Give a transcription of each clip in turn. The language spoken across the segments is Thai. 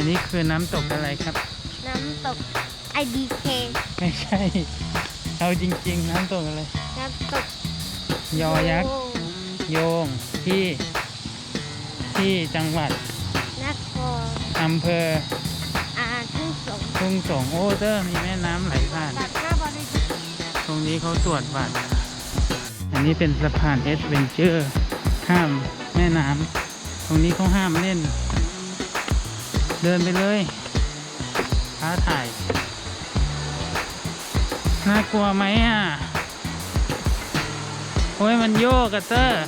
อันนี้คือน้ำตกอะไรครับ น้ำตก IDK ไม่ใช่ เอาจริงๆ น้ำตกอะไร น้ำตกยอยักษ์โโยงที่ที่จังหวัดนครอำเภออาทุ่งสงทุ่งสงโอเตอร์มีแม่น้ำไหลผ่าน ตัดหน้าบริษัทตรงนี้เขาตรวจบัตร อันนี้เป็นสะพานเอสเวนเจอร์ ข้ามแม่น้ำ ตรงนี้เขาห้ามเล่น เดินไปเลยท้าถ่าย น่ากลัวไหมอะ โอ้ยมันโยกอะเตอร์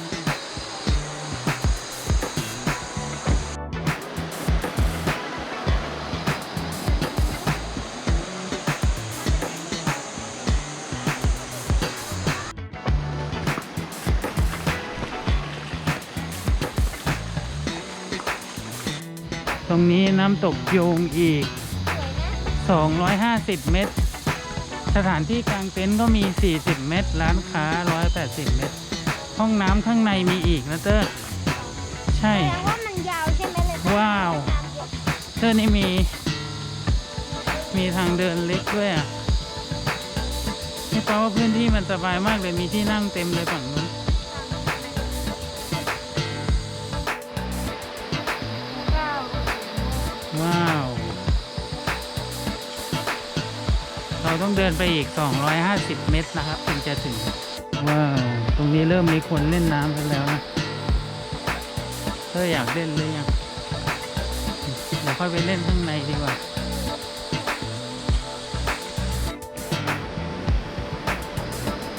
ตรงนี้น้ำตกโยงอีกสวยนะ250 เมตร สถานที่กลางเต็นท์ก็มี 40 เมตร ร้านค้า 180 เมตร ห้องน้ำข้างในมีอีกนะเตอร์ใช่ แสดงว่ามันยาวใช่ไหมเลยว้าว เตอร์นี่มี มีทางเดินเล็กด้วยอะนี่แปลว่าพื้นที่มันสบายมากเลยมีที่นั่งเต็มเลยฝั่งนู้น เราต้องเดินไปอีก 250 เมตรนะครับถึงจะถึงว้าวตรงนี้เริ่มมีคนเล่นน้ำกันแล้วนะเธออยากเล่นเลยยังเดี๋ยวค่อยไปเล่นข้างในดีกว่า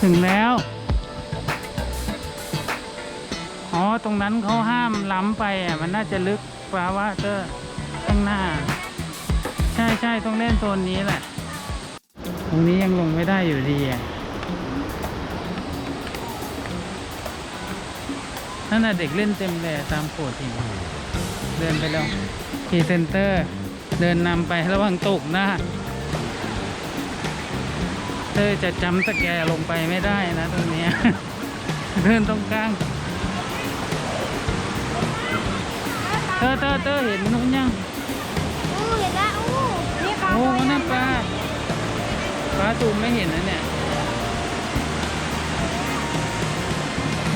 ถึงแล้ว อ๋อ ตรงนั้นเขาห้ามล้ำไปอะ มันน่าจะลึกกว่าว่าเตอร์ข้างหน้า ใช่ใช่ต้องเล่นโซนนี้แหละต รงนี้ยังลงไม่ได้อยู่ดีอะนั่นน่ะเด็กเล่นเต็มเลยตามโขดหินเดินไปแล้วพรีเซนเตอร์ เดินนำไประวังตกหน้าเธอจะจำตะแกลงไปไม่ได้นะตรงเนี้ยเดินตรงกลางเธอเธอเธอเห็นนู้นยังอู้เห็นแล้วอู้นี่ปลาโอ้ตัวใหญ่นั่นปลา ปลาตูมไม่เห็นนะเนี่ย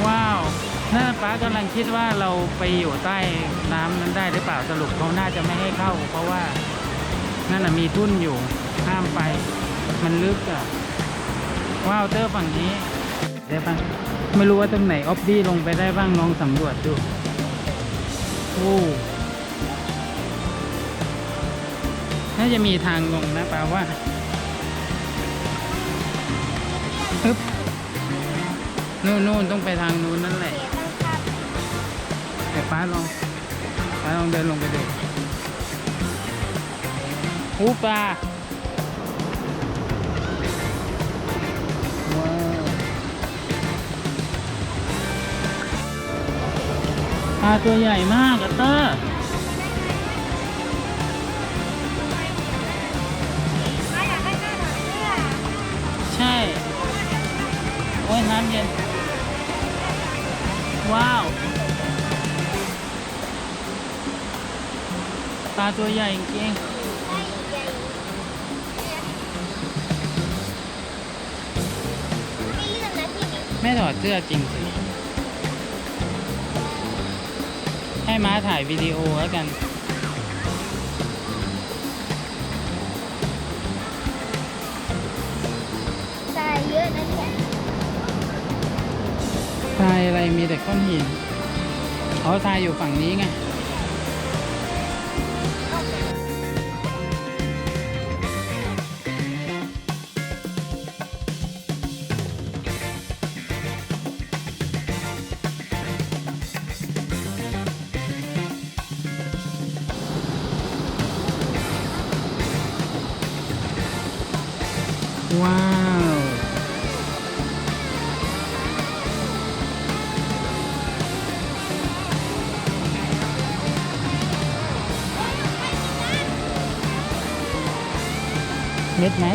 ว้าวนั่นป้ากำลังคิดว่าเราไปอยู่ใต้น้ำนั้นได้หรือเปล่าสรุปเขาน่าจะไม่ให้เข้า เพราะว่านั่นน่ะมีทุ่นอยู่ห้ามไป มันลึกอะ ว้าวเตอร์ฝั่งนี้ได้ปะไม่รู้ว่าตรงไหนออฟดี้ลงไปได้บ้างลองสำรวจดูโอ้น่าจะมีทางลงนะแปลว่าึบนู่นนู่นต้องไปทางนู้นนั่นแหละเสียตั้งครับเดี๋ยวป้าลองป้าลองเดินลงไปดูอู้ปลาปลาตัวใหญ่มากอะเตอร์ ปลาตัวใหญ่จริงได้ใหญ่ไม่เลื่อนนะทีนี้ๆไม่ถอดเสื้อจริงสิให้ม้าถ่ายวิดีโอแล้วกันทรายเยอะนะเนี่ยทรายอะไรมีแต่ก้อนหินอ๋อทรายอยู่ฝั่งนี้ไง ว้าวเม็ดไหม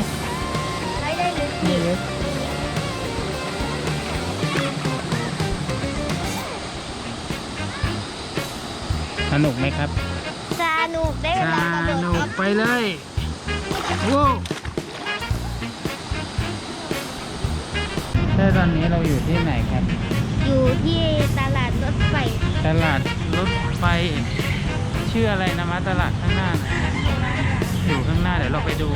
ไม่ได้ลึกนี่ลึกสนุกไหมครับ สนุกได้เวลาใช่เลยว้าว แต่ตอนนี้เราอยู่ที่ไหนครับ อยู่ที่ตลาดรถไฟตลาดรถไฟชื่ออะไรนะมะตลาดข้างหน้าน่ะอยู่ข้างหน้าเดี๋ยวเราไปดู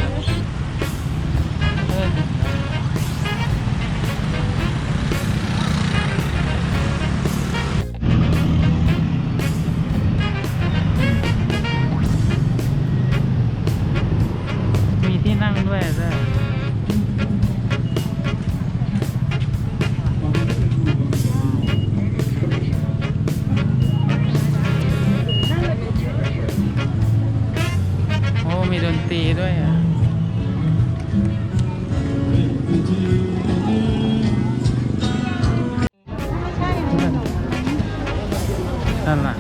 เออ รีด้วยอะนั่นแหละ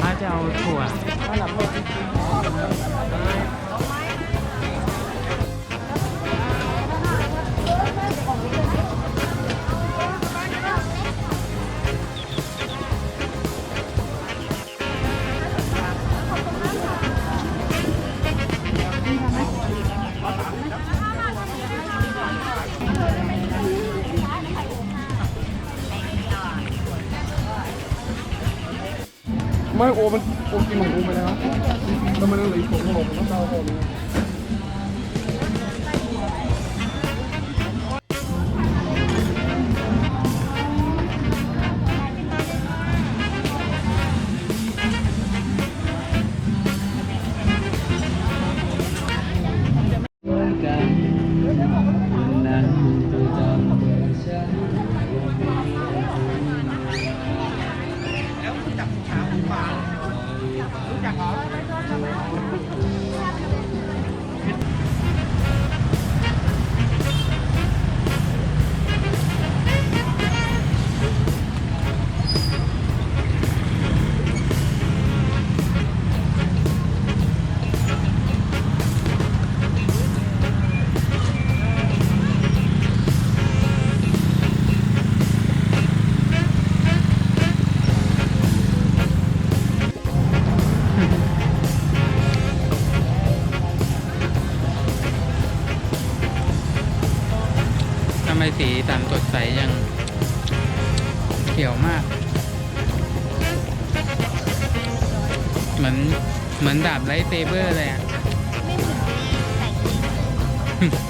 ถ้าจะเอาถั่ว ไม่โอมันโอกินของกูไปแล้วแล้วมันเหลืออีกของของผมต้องเอาของนี้ท สีสันสดใสยังเขียวมาก เหมือนเหมือนดาบไลท์เซเบอร์เลยอะ ไม่เหมือนในแต่ง